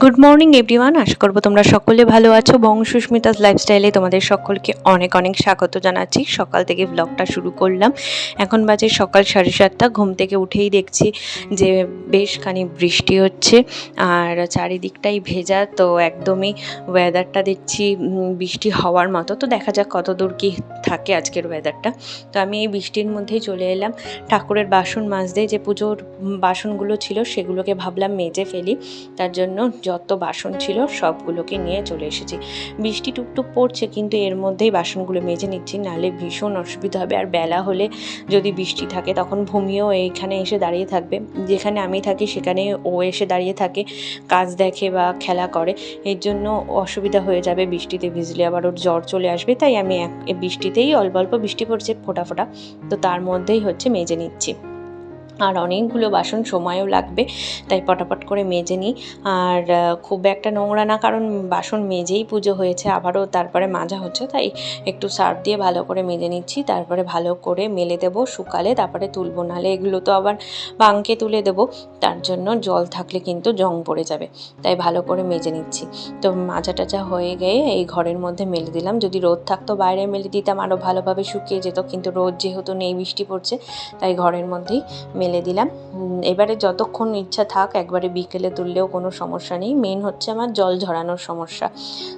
Good morning everyone আশা করব তোমরা সকলে ভালো আছো। বং সুস্মিতাস লাইফস্টাইলে তোমাদের সকলকে অনেক অনেক স্বাগত জানাচ্ছি। সকাল থেকে ব্লগটা শুরু করলাম। এখন বাজে সকাল সাড়ে সাতটা। ঘুম থেকে উঠেই দেখছি যে বেশ খানি বৃষ্টি হচ্ছে। আর চারিদিকটাই ভেজা, তো একদমই ওয়েদারটা দেখছি বৃষ্টি হওয়ার মতো। তো দেখা যাক কত দূর কি থাকে আজকের ওয়েদারটা তো আমি এই বৃষ্টির মধ্যেই চলে এলাম। ঠাকুরের বাসন মাজতে যে পুজোর বাসনগুলো ছিল সেগুলোকে ভাবলাম মেজে ফেলি। তার জন্য যত বাসন ছিল সবগুলোকে নিয়ে চলে এসেছি। বৃষ্টি টুকটুক পড়ছে, কিন্তু এর মধ্যেই বাসনগুলো মেজে নিচ্ছি। নাহলে ভীষণ অসুবিধা হবে। আর বেলা হলে যদি বৃষ্টি থাকে, তখন ভূমিও এইখানে এসে দাঁড়িয়ে থাকবে। যেখানে আমি থাকি, সেখানে ও এসে দাঁড়িয়ে থাকে, কাজ দেখে বা খেলা করে। এর জন্য অসুবিধা হয়ে যাবে, বৃষ্টিতে ভিজলে আবার ওর জ্বর চলে আসবে। তাই আমি এক বৃষ্টিতেই অল্প অল্প বৃষ্টি পড়ছে, ফোটা ফোটা। তো তার মধ্যেই হচ্ছে মেজে নিচ্ছি। আর অনেকগুলো বাসন সময়ও লাগবে, তাই পটাপট করে মেজে নিই। আর খুব একটা নোংরা না, কারণ বাসন মেজেই পুজো হয়েছে, আবারও তারপরে মাজা হচ্ছে, তাই একটু সার্ফ দিয়ে ভালো করে মেজে নিচ্ছি, তারপরে ভালো করে মেলে দেবো শুকালে, তারপরে তুলবো, নাহলে এগুলো তো আবার বাঙ্কে তুলে দেবো, তার জন্য জল থাকলে কিন্তু জং পড়ে যাবে, তাই ভালো করে মেজে নিচ্ছি। তো মাজা টাজা হয়ে গিয়ে এই ঘরের মধ্যে মেলে দিলাম, যদি রোদ থাকতো বাইরে মেলে দিতাম আরও ভালোভাবে শুকিয়ে যেত, কিন্তু রোদ যেহেতু নেই, বৃষ্টি পড়ছে, তাই ঘরের মধ্যেই মেলে দিলাম। এবারে যতক্ষণ ইচ্ছা থাক, একবারে বিকেলে তুললেও কোনো সমস্যা নেই। মেন হচ্ছে আমার জল ঝরানোর সমস্যা।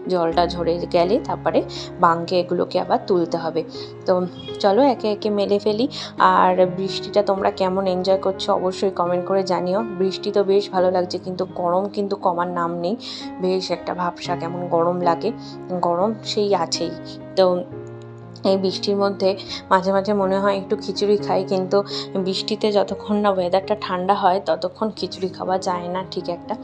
জলটা ঝরে গেলে তারপরে বাঙ্কে এগুলোকে আবার তুলতে হবে। তো চলো একে একে মেলে ফেলি। আর বৃষ্টিটা তোমরা কেমন এনজয় করছ অবশ্যই কমেন্ট করে জানিও। বৃষ্টি তো বেশ ভালো লাগছে, কিন্তু গরম কিন্তু কমার নাম নেই। বেশ একটা ভাবসা কেমন গরম লাগে। গরম সেই আছেই। তো এই বৃষ্টির মধ্যে মাঝে মাঝে মনে হয় একটু খিচুড়ি খাই, কিন্তু বৃষ্টিতে যতক্ষণ না ওয়েদারটা ঠান্ডা হয়, ততক্ষণ খিচুড়ি খাওয়া যায় না ঠিক একটা।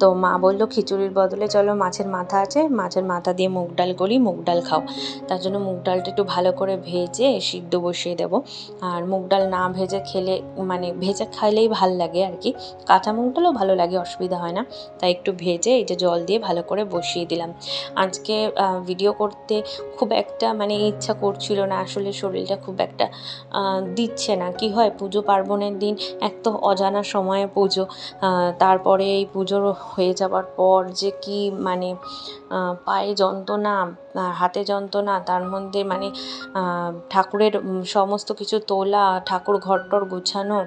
তো মা বলল, খিচুড়ির বদলে চলো মাছের মাথা আছে, মাছের মাথা দিয়ে মুগ ডাল করি, মুগ ডাল খাও। তার জন্য মুগ ডালটা একটু ভালো করে ভেজে সিদ্ধ বসিয়ে দেবো। আর মুগ ডাল না ভেজে খেলে মানে ভেজে খাইলেই ভালো লাগে আর কি। কাঁচা মুগ ডালও ভালো লাগে, অসুবিধা হয় না। তাই একটু ভেজে এই যে জল দিয়ে ভালো করে বসিয়ে দিলাম। আজকে ভিডিও করতে খুব একটা মানে ইচ্ছা করছিল না, আসলে শরীরটা খুব একটা দিচ্ছে না। কি হয়? পুজো পার্বণের দিন এক তো অজানা সময়ে পুজো তারপরে এই পুজোর হয়ে যাবার পর যে কি মানে পায়ে যন্ত্রণা হাতে যন্ত্রণা, তার মধ্যে মানে ঠাকুরের সমস্ত কিছু তোলা, ঠাকুর ঘরটর গোছানো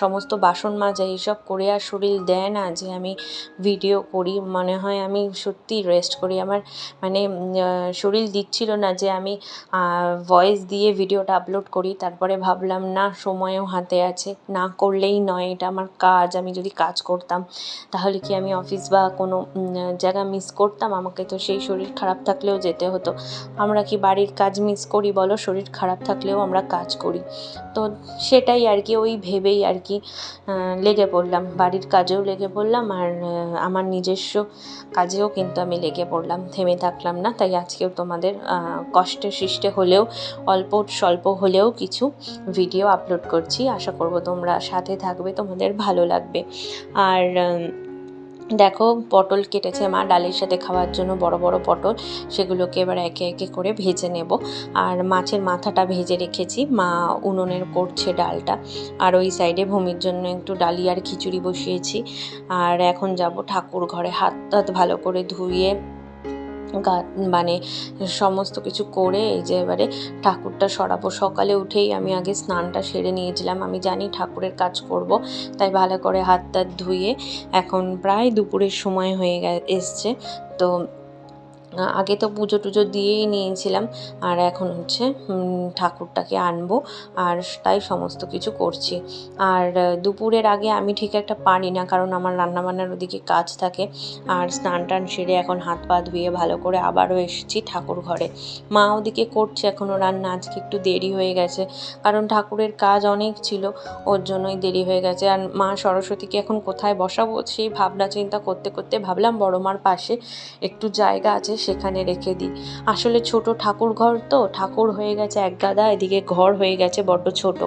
সমস্ত বাসন মাজা, এইসব করে আর শরীর দেয় না যে আমি ভিডিও করি। মনে হয় আমি সত্যি রেস্ট করি। আমার মানে শরীর দিচ্ছিল না যে আমি ভয়েস দিয়ে ভিডিওটা আপলোড করি তারপরে ভাবলাম না সময়ও হাতে আছে না করলেই নয় এটা আমার কাজ আমি যদি কাজ করতাম তাহলে কি আমি অফিস বা কোনো জায়গা মিস করতাম? আমাকে তো সেই শরীর খারাপ থাকলেও যেতে হতো। আমরা কি বাড়ির কাজ মিস করি বলো? শরীর খারাপ থাকলেও আমরা কাজ করি। তো সেটাই আর কি ওই ভেবেই আর কি লেগে পড়লাম। বাড়ির কাজেও লেগে পড়লাম আর আমার নিজস্ব কাজেও কিন্তু আমি লেগে পড়লাম থেমে থাকলাম না। তাই আজকেও তোমাদের আহ, কষ্টে সৃষ্টে হলেও, অল্প স্বল্প হলেও কিছু ভিডিও আপলোড করছি। আশা করব তোমরা সাথে থাকবে, তোমাদের ভালো লাগবে। আর দেখো, পটল কেটেছে মা, ডালের সাথে খাওয়ার জন্য বড় বড় পটল, সেগুলোকে এবার একে একে করে ভেজে নেব। আর মাছের মাথাটা ভেজে রেখেছি, মা উনুনের করছে ডালটা। আর ওই সাইডে ভূমির জন্য একটু ডালি আর খিচুড়ি বসিয়েছি। আর এখন যাব ঠাকুর ঘরে হাত টাত ভালো করে ধুয়ে গা মানে সমস্ত কিছু করে এই যে এবারে ঠাকুরটা সরাবো। সকালে উঠেই আমি আগে স্নানটা সেরে নিয়েছিলাম। আমি জানি ঠাকুরের কাজ করব, তাই ভালো করে হাত টাত ধুয়ে এখন প্রায় দুপুরের সময় হয়ে গে, এসছে। তো আগে তো পুজো টুজো দিয়েই নিয়েছিলাম। আর এখন হচ্ছে ঠাকুরটাকে আনব আর তাই সমস্ত কিছু করছি। আর দুপুরের আগে আমি ঠিক একটা পারি না, কারণ আমার রান্নাবান্নার ওদিকে কাজ থাকে। আর স্নান টান সেরে এখন হাত পা ধুয়ে ভালো করে আবারও এসেছি ঠাকুর ঘরে। মা ওদিকে করছে এখনও রান্না, আজকে একটু দেরি হয়ে গেছে। কারণ ঠাকুরের কাজ অনেক ছিল, ওর জন্যই দেরি হয়ে গেছে। আর মা সরস্বতীকে এখন কোথায় বসাবো সেই ভাবনা, চিন্তা করতে করতে ভাবলাম বড় মার পাশে একটু জায়গা আছে সেখানে রেখে দিই। আসলে ছোট ঠাকুর ঘর তো, ঠাকুর হয়ে গেছে এক গাদা, এদিকে ঘর হয়ে গেছে বড্ড ছোট।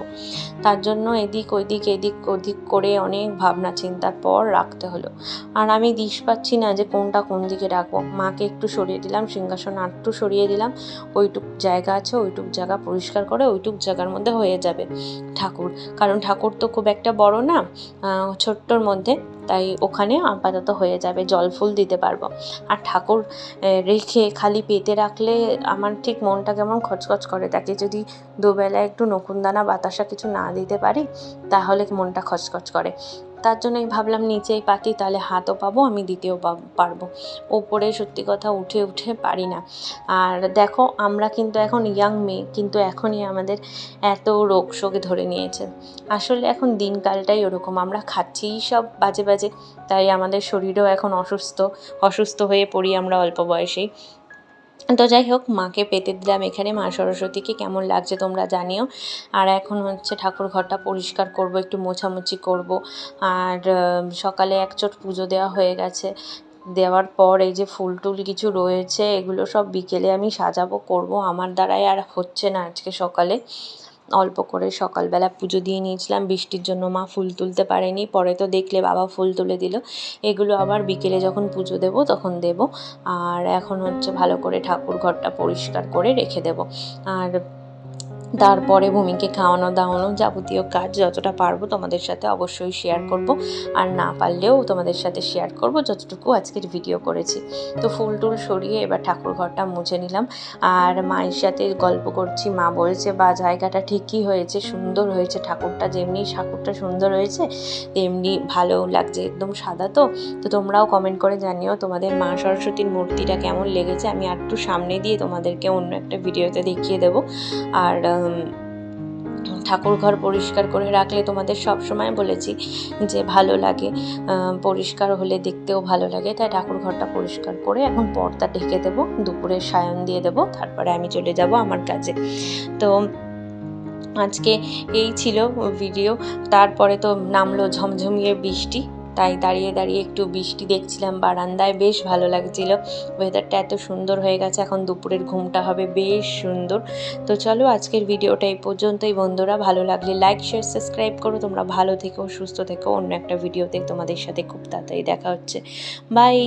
তার জন্য এদিক ওদিক এদিক ওদিক করে অনেক ভাবনা চিন্তার পর রাখতে হলো। আর আমি দিশ পাচ্ছি না যে কোনটা কোন দিকে রাখব। মাকে একটু সরিয়ে দিলাম, সিংহাসন আটটু সরিয়ে দিলাম। ওইটুক জায়গা আছে, ওইটুক জায়গা পরিষ্কার করে ওইটুক জায়গার মধ্যে হয়ে যাবে। ঠাকুর। কারণ ঠাকুর তো খুব একটা বড় না ছোট্টর মধ্যে, তাই ওখানে আপাতত হয়ে যাবে, জল ফুল দিতে পারব। আর ঠাকুর রেখে খালি পেতে রাখলে আমার ঠিক মনটা কেমন খচখচ করে তাকে যদি দুবেলা একটু নকুনদানা বাতাসা কিছু না দিতে পারি, তাহলে মনটা খচখচ করে। তার জন্যই ভাবলাম, নিচেই পাতি, তাহলে হাতও পাবো, আমি পাব- পারব। ওপরে সত্যি কথা উঠে উঠে পারি না। আর দেখো, আমরা কিন্তু এখন ইয়াং মেয়ে, কিন্তু এখনই আমাদের এত রোগ শোকে ধরে নিয়েছে। আসলে এখন দিনকালটাই ওরকম, আমরা খাচ্ছিই সব বাজে বাজে, তাই আমাদের শরীরও এখন অসুস্থ অসুস্থ হয়ে পড়ি আমরা অল্প বয়সেই। তো যাই হোক, মাকে পেতে দিলাম এখানে। মা সরস্বতীকে কেমন লাগছে তোমরা জানিও। আর এখন হচ্ছে ঠাকুর ঘরটা পরিষ্কার করব, একটু মোছামুছি করব। আর সকালে একচোট পুজো দেওয়া হয়ে গেছে। দেওয়ার পর এই যে ফুল টুল কিছু রয়েছে, এগুলো সব বিকেলে আমি সাজাবো, করব। আমার দ্বারাই আর হচ্ছে না আজকে সকালে। অল্প করে সকালবেলা পুজো দিয়ে নিয়েছিলাম। বৃষ্টির জন্য মা ফুল তুলতে পারেনি। পরে তো দেখলে বাবা ফুল তুলে দিল। এগুলো আবার বিকেলে যখন পুজো দেব তখন দেব। আর এখন হচ্ছে ভালো করে ঠাকুর ঘরটা পরিষ্কার করে রেখে দেব। আর তারপরে ভূমিকে খাওয়ানো, দাওয়ানো যাবতীয় কাজ যতটা পারব তোমাদের সাথে অবশ্যই শেয়ার করব। আর না পারলেও তোমাদের সাথে শেয়ার করব যতটুকু আজকের ভিডিও করেছি। তো ফুল টুল সরিয়ে এবার ঠাকুর ঘরটা মুছে নিলাম। আর মায়ের সাথে গল্প করছি, মা বলছে, বা, জায়গাটা ঠিকই হয়েছে, সুন্দর হয়েছে, ঠাকুরটা যেমনি, ঠাকুরটা সুন্দর হয়েছে, তেমনি ভালো লাগছে, একদম সাদা তো। তো তোমরাও কমেন্ট করে জানিও তোমাদের মা সরস্বতীর মূর্তিটা কেমন লেগেছে। আমি আর একটু সামনে দিয়ে তোমাদেরকে অন্য একটা ভিডিওতে দেখিয়ে দেবো। আর ঠাকুর ঘর পরিষ্কার করে রাখলে তোমাদের সব সময় বলেছি যে ভালো লাগে। পরিষ্কার হলে দেখতেও ভালো লাগে। তাই ঠাকুর ঘরটা পরিষ্কার করে এখন পর্দা ঢেকে দেবো। দুপুরে সায়ন দিয়ে দেবো। তারপরে আমি চলে যাব আমার কাজে। তো আজকে এই ছিল ভিডিও। তারপরে তো নামলো ঝমঝমিয়ে বৃষ্টি। তাই দাঁড়িয়ে দাঁড়িয়ে একটু বৃষ্টি দেখছিলাম। বারান্দায় বেশ ভালো লাগছিল। ওয়েদারটা এত সুন্দর হয়ে গেছে, এখন দুপুরের ঘুমটা হবে বেশ সুন্দর। তো চলো আজকের ভিডিওটা এই পর্যন্তই বন্ধুরা। ভালো লাগলে লাইক শেয়ার সাবস্ক্রাইব করো। তোমরা ভালো থেকো, সুস্থ থেকো। অন্য একটা ভিডিওতে তোমাদের সাথে খুব তাড়াতাড়ি দেখা হচ্ছে। বাই